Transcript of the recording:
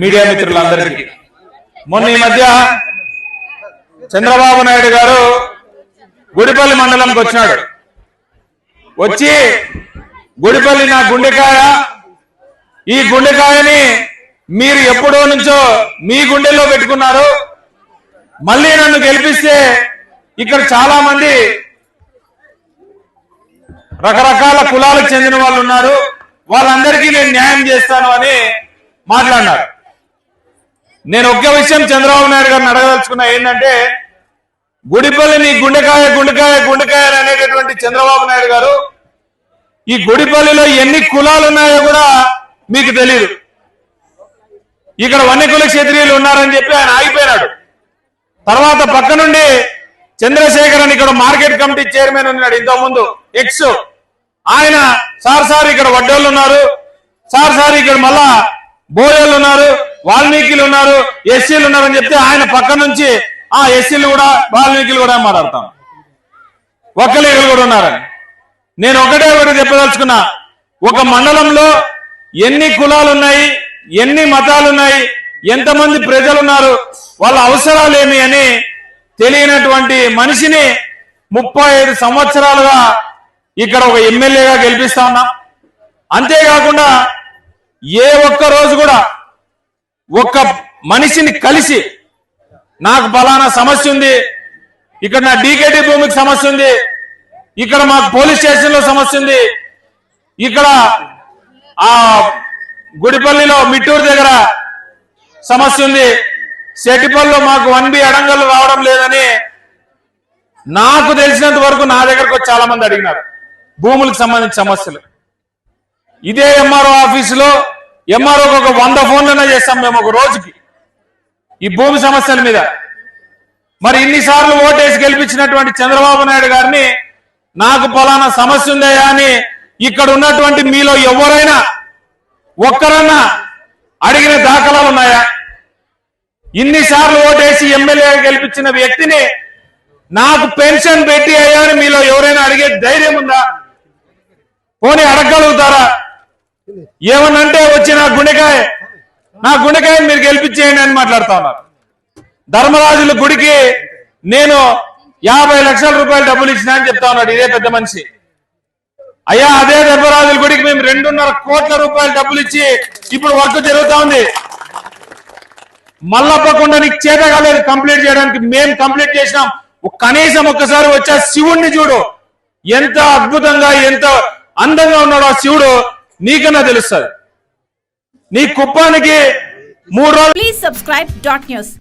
Media మిత్రులందరికీ. మొన్న ఈ మధ్య చంద్రబాబు నాయుడు గారు గుడిపల్లి మండలంకి వచ్చినాడు. వచ్చి గుడిపల్లి నా గుండెకాయ ఈ గుండెకాయని మీరు ఎప్పుడో నుంచో మీ గుండెల్లో పెట్టుకున్నారు. మళ్ళీ నన్ను గెలిపిస్తే ఇక్కడ చాలా మంది రకరకాల కులాలకు చెందిన వాళ్ళు ఉన్నారు. వాళ్ళందరికీ నేను న్యాయం చేస్తాను అని మాట్లాడినారు. నేను ఒక్క విషయం చంద్రబాబు నాయుడు గారిని అడగదలుచుకున్నా ఏంటంటే గుడిపల్లిని గుండెకాయ గుండెకాయ గుండెకాయ అనేటటువంటి చంద్రబాబు నాయుడు గారు ఈ గుడిపల్లిలో ఎన్ని కులాలు ఉన్నాయో కూడా మీకు తెలియదు ఇక్కడ వన్యకుల క్షత్రియులు ఉన్నారని చెప్పి ఆయన ఆగిపోయినాడు. తర్వాత పక్క నుండి చంద్రశేఖర్ అని ఇక్కడ మార్కెట్ కమిటీ చైర్మన్ ఉన్నాడు ఇంతకుముందు ఎక్స్ ఆయన సార్ సార్ ఇక్కడ వడ్డోళ్ళు ఉన్నారు సార్ సార్ ఇక్కడ మళ్ళా బోయోళ్ళు ఉన్నారు వాల్మీకిలు ఉన్నారు ఎస్సీలు ఉన్నారు అని చెప్తే ఆయన పక్క నుంచి ఆ ఎస్సీలు కూడా వాల్మీకిలు కూడా మాట్లాడతాం. ఒక్కలీగలు కూడా ఉన్నారని. నేను ఒకటే ఒకటి చెప్పదలుచుకున్నా ఒక మండలంలో ఎన్ని కులాలు ఉన్నాయి ఎన్ని మతాలు ఉన్నాయి ఎంతమంది ప్రజలు ఉన్నారు వాళ్ళ అవసరాలు ఏమి అని తెలియనటువంటి మనిషిని ముప్పై ఐదు సంవత్సరాలుగా ఇక్కడ ఒక ఎమ్మెల్యేగా గెలిపిస్తా ఉన్నాం. అంతేకాకుండా ఏ ఒక్క రోజు కూడా ఒక్క మనిషిని కలిసి నాకు ఫలానా సమస్య ఉంది ఇక్కడ నా డీకేటీ భూమికి సమస్య ఉంది ఇక్కడ మాకు పోలీస్ స్టేషన్లో సమస్య ఉంది ఇక్కడ ఆ గుడిపల్లిలో మిట్టూరు దగ్గర సమస్య ఉంది సెటిపల్లిలో మాకు వన్ బి అడంగలు రావడం లేదని నాకు తెలిసినంత వరకు నా దగ్గరకు వచ్చి చాలా మంది అడిగినారు భూములకు సంబంధించిన సమస్యలు. ఇదే ఎంఆర్ఓ ఆఫీసులో ఎంఆర్ఓ ఒక వంద ఫోన్లనే చేస్తాం మేము ఒక రోజుకి ఈ భూమి సమస్యల మీద. మరి ఇన్నిసార్లు ఓటేసి గెలిపించినటువంటి చంద్రబాబు నాయుడు గారిని నాకు పలానా సమస్య ఉందయా అని ఇక్కడ ఉన్నటువంటి మీలో ఎవరైనా ఒక్కరన్నా అడిగిన దాఖలాలు ఉన్నాయా? ఇన్నిసార్లు ఓటేసి ఎమ్మెల్యే గెలిపించిన వ్యక్తిని నాకు పెన్షన్ పెట్టి అయ్యా అని మీలో ఎవరైనా అడిగే ధైర్యం ఉందా? పోనీ అడగలుగుతారా ఏమనంటే వచ్చి నా గుండెకాయ నా గుండెకాయ మీరు గెలిపించేయండి అని మాట్లాడుతా ఉన్నారు. ధర్మరాజుల గుడికి నేను యాభై లక్షల రూపాయలు డబ్బులు ఇచ్చినా అని చెప్తా ఉన్నాడు ఇదే పెద్ద మనిషి. అయ్యా అదే ధర్మరాజుల గుడికి మేము రెండున్నర కోట్ల రూపాయలు డబ్బులు ఇచ్చి ఇప్పుడు వర్క్ జరుగుతా ఉంది. మల్లప్పకుండా నీకు చేత కాలేదు కంప్లీట్ చేయడానికి మేము కంప్లీట్ చేసినాం. కనీసం ఒక్కసారి వచ్చా శివుణ్ణి చూడు. ఎంత అద్భుతంగా ఎంత అందంగా ఉన్నాడు ఆ శివుడు. నీకన్నా తెలుస్తుంది నీ కుప్పానికి మూడు రోజులు ప్లీజ్ సబ్స్క్రైబ్ డాట్ న్యూస్